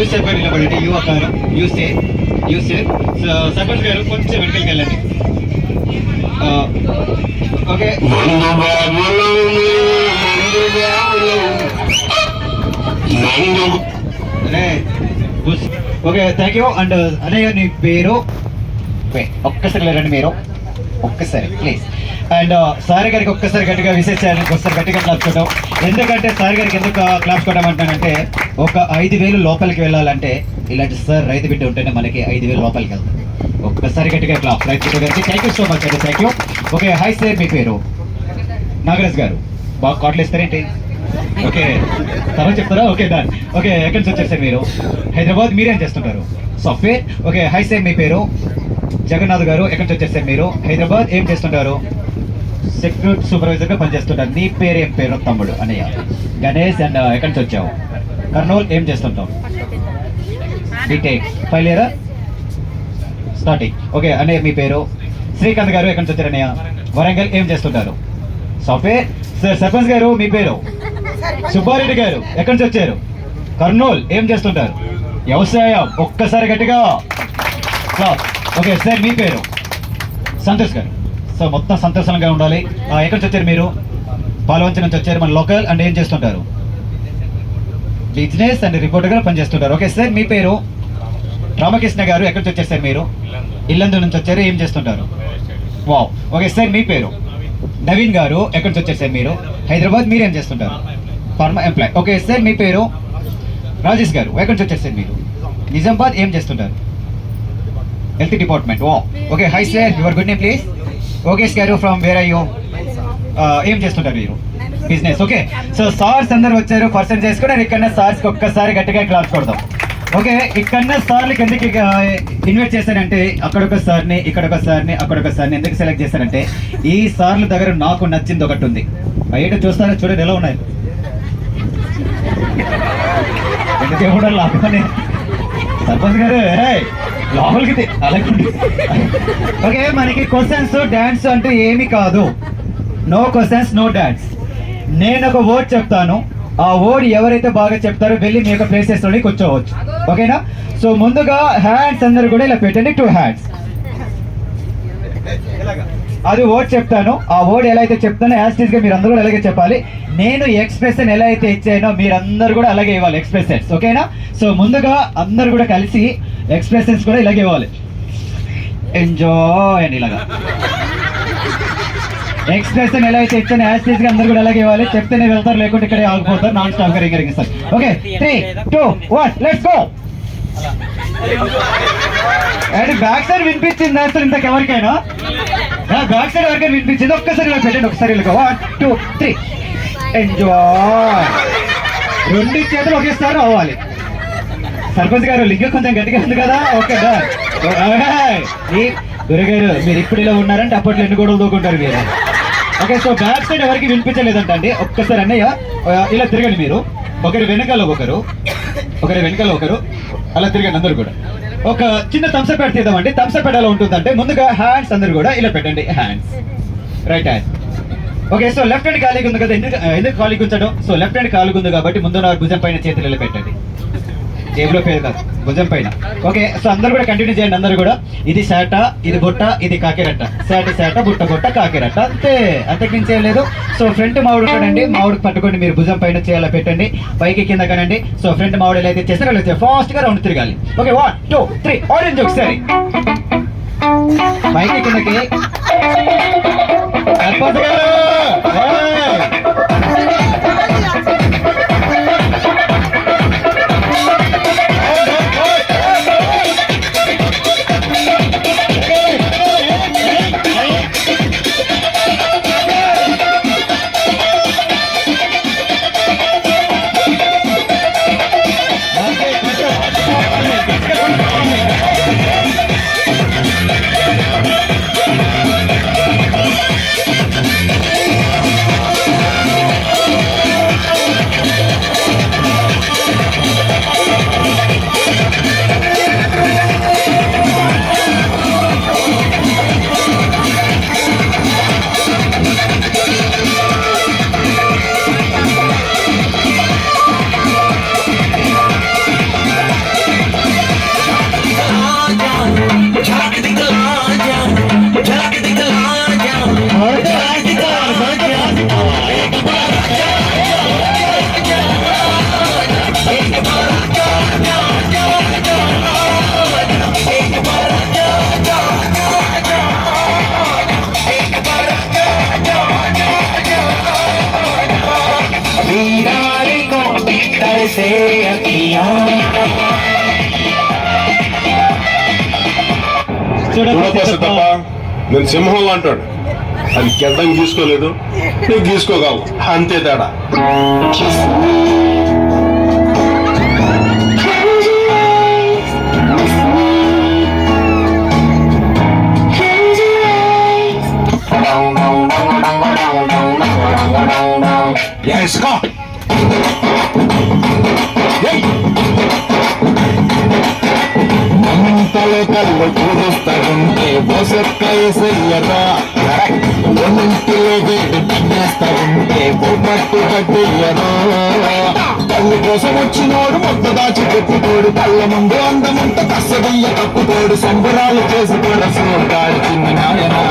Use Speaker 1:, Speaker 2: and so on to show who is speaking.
Speaker 1: యూసేఫ్ గారు నిలబడండి యూ అకారు యూస్ సేఫ్ సర్పంచ్ గారు కొంచెం వెనకలికి వెళ్ళండి. ఓకే. అరే ఓకే థ్యాంక్ యూ అండ్ అన్నయ్య నీ పేరు? ఒక్కసారి లేరండి మీరు. ఒక్కసారి ప్లీజ్ అండ్ uh, సార్ గారికి ఒక్కసారి గట్టిగా విశేషాలు ఒకసారి గట్టిగా క్లాస్ కొట్టాం ఎందుకంటే సార్ గారికి ఎందుకు uh, క్లాస్ కొట్టమంటానంటే ఒక ఐదు వేలు లోపలికి వెళ్ళాలంటే ఇలాంటి సార్ రైతు బిడ్డ ఉంటేనే మనకి ఐదు వేలు లోపలికి వెళ్తుంది ఒక్కసారి గట్టిగా క్లాస్ రైతు బిడ్డ గారికి థ్యాంక్ యూ సో మచ్ అండి thank you okay hi sir మీ పేరు? నాగరాజ్ గారు. బాగా కాట్లు ఇస్తారేంటి? ఓకే తర్వాత చెప్తారా? ఓకే దాన్ ఓకే ఎక్కడి నుంచి వచ్చారు సార్ మీరు? హైదరాబాద్ మీరేం చేస్తుంటారు? సాఫ్ట్వేర్ ఓకే హై సార్ మీ పేరు? జగన్నాథ్ గారు ఎక్కడి నుంచి వచ్చారు సార్ మీరు? హైదరాబాద్ ఏం చేస్తుంటారు? సెక్యూరిటీ సూపర్వైజర్గా పనిచేస్తుంటాను నీ పేరు ఏం పేరు? తమ్ముడు అన్నయ్య. గణేష్ అండ్ uh, ఎక్కడి నుంచి వచ్చావు? కర్నూలు ఏం చేస్తుంటావు? బీటెక్ ఫైవ్ ఇయరా స్టార్టింగ్ ఓకే అన్నయ్య మీ పేరు? శ్రీకాంత్ గారు ఎక్కడి నుంచి వచ్చారు అన్నయ్య? వరంగల్ ఏం చేస్తుంటారు? సాఫ్ట్వేర్ సార్ సర్పంచ్ గారు మీ పేరు? సుబ్బారెడ్డి గారు ఎక్కడి నుంచి వచ్చారు? కర్నూలు ఏం చేస్తుంటారు? వ్యవసాయం ఒక్కసారి గట్టిగా. ఓకే సార్ మీ పేరు? సంతోష్ గారు. సో మొత్తం సంతోషంగా ఉండాలి. ఆ, ఎక్కడి నుంచి వచ్చారు మీరు? పాలవంచి నుంచి వచ్చారు. మన లోకల్ అండ్ ఏం చేస్తుంటారు? బిజినెస్ అండ్ రిపోర్టర్గా పనిచేస్తుంటారు. ఓకే సార్ మీ పేరు? రామకృష్ణ గారు ఎక్కడి నుంచి వచ్చారు సార్ మీరు? ఇల్లందు నుంచి వచ్చారు. ఏం చేస్తుంటారు? వావ్. ఓకే సార్ మీ పేరు? నవీన్ గారు ఎక్కడి నుంచి వచ్చారు సార్ మీరు? హైదరాబాద్ మీరేం చేస్తుంటారు? Pharma employee. ఓకే సార్ మీ పేరు? రాజేష్ గారు ఎక్కడి నుంచి వచ్చారు సార్ మీరు? నిజామాబాద్ ఏం చేస్తుంటారు? Health department. Oh okay hi sir your good name please. ఓకేష్ గారు ఫ్రమ్ వేర్ అయ్యో ఏం చేస్తుంటారు మీరు? బిజినెస్ ఓకే సో సార్స్ అందరు వచ్చారు పర్సన్ చేసుకుని ఇక్కడ సార్స్కి ఒక్కసారి గట్టిగా క్లాస్ కొడదాం. ఓకే ఇక్కడ సార్లకి ఎందుకు ఇన్వైట్ చేశానంటే అక్కడ ఒక సార్ని ఇక్కడ ఒక సార్ని అక్కడ ఒక సార్ని ఎందుకు సెలెక్ట్ చేశానంటే ఈ సార్ల దగ్గర నాకు నచ్చింది ఒకటి ఉంది. బయట చూస్తారా? చూడండి ఎలా ఉన్నాయి. ఎందుకే కూడా లాభమని సర్పంచ్ గారు లోపలికి. ఓకే మనకి క్వశ్చన్స్ డాన్స్ అంటూ ఏమీ కాదు. నో క్వశ్చన్స్ నో డాన్స్ నేను ఒక వర్డ్ చెప్తాను. ఆ వర్డ్ ఎవరైతే బాగా చెప్తారో వెళ్ళి మీ యొక్క ప్లేసెస్లోని కూర్చోవచ్చు. ఓకేనా? సో ముందుగా హ్యాండ్స్ అందరు కూడా ఇలా పెట్టండి. టూ హ్యాండ్స్ అది వర్డ్ చెప్తాను. ఆ వర్డ్ ఎలా అయితే చెప్తానో యాజ్గా మీరు అందరూ కూడా అలాగే చెప్పాలి. నేను ఎక్స్ప్రెషన్ ఎలా అయితే ఇచ్చానో మీరందరూ కూడా అలాగే ఇవ్వాలి ఎక్స్ప్రెషన్స్ ఓకేనా సో ముందుగా అందరూ కూడా కలిసి ఎక్స్ప్రెషన్స్ కూడా ఇలాగే ఇవ్వాలి. ఎంజాయ్ అని ఇలాగా. ఎక్స్ప్రెషన్ ఎలా అయితే ఇచ్చాను యాస్టీస్గా అందరూ కూడా అలాగే ఇవ్వాలి. చెప్తేనే వెళ్తారు లేకుంటే ఇక్కడే ఆగిపోతారు నాన్ స్టాప్గా ring sir okay three two one let's go and back side వినిపించింది అసలు ఇంతకు ఎవరికైనా బ్యాక్ సైడ్ వరకు వినిపించింది. ఒక్కసారి ఇలా పెట్టండి ఒకసారి ఇలా వన్ టూ త్రీ ఎంజాయ్ రెండు చేతులు ఒకేసారి అవ్వాలి సర్పంచ్ గారు లింగ కొంచెం గట్టిగా ఉంది కదా. ఓకే డన్ గురుగారు మీరు ఇప్పుడు ఇలా ఉన్నారంటే అప్పట్లో ఎన్ని గోడలు దూకుంటారు మీరు? ఓకే సో బ్యాక్ సైడ్ ఎవరికి వినిపించలేదంట అండి. ఒక్కసారి అన్నయ్య ఇలా తిరగండి మీరు. ఒకరి వెనకాల ఒకరు. ఒకరి వెనకాల ఒకరు. అలా తిరగండి అందరు కూడా. ఒక చిన్న తంసప్ పెట్టి తీద్దామండి. థమ్స్అప్ ఎలా ఉంటుందంటే ముందుగా హ్యాండ్స్ అందరు కూడా ఇలా పెట్టండి. Hands right hand okay so left hand ఖాళీగా ఉంది కదా. ఎందుకు ఎందుకు ఖాళీగా ఉంచడం? సో లెఫ్ట్ హ్యాండ్ ఖాళీగా ఉంది కాబట్టి ముందు నా భుజం పైన చేతులు ఇలా పెట్టండి. జేబులో పేరు కాదు భుజం పైన. ఓకే సో అందరు కూడా కంటిన్యూ చేయండి అందరు కూడా. ఇది శాట ఇది బుట్ట ఇది కాకిరట్ట. శాట శాట బుట్ట బుట్ట కాకిరట్ట. అంతే అంతకు మించి ఏం లేదు. సో ఫ్రంట్ మామిడి ఉంటాడండి మామిడి పట్టుకోండి మీరు భుజం పైన చేయాల పెట్టండి. పైకి కింద కనండి. సో ఫ్రంట్ మామిడి ఎలా అయితే చేస్తారో అలా ఫాస్ట్గా రౌండ్ తిరగాలి. Okay one two three orange ఒకసారి. పైకి కిందకి.
Speaker 2: చూడకపోతే తప్ప నేను సింహం అంటాడు అది గెడ్డం గీసుకోలేదు నువ్వు గీసుకోగలవు అంతే తేడా
Speaker 1: వేసుకో
Speaker 3: మంటల కళ్ళు పూజిస్తాగుంటే పోసొక్కాయ చెయ్యరా? ఒంటిలో వేడి ఉంటే పొమ్మట్టు కట్టెయ్యరా కోసం వచ్చినోడు మొత్త దాచి పెట్టుకోడు. కళ్ళ ముందు అందమంత కసదయ్య తప్పుకోడు. సంబరాలు చేసుకోడు సోకాడు చిన్న నాయనా.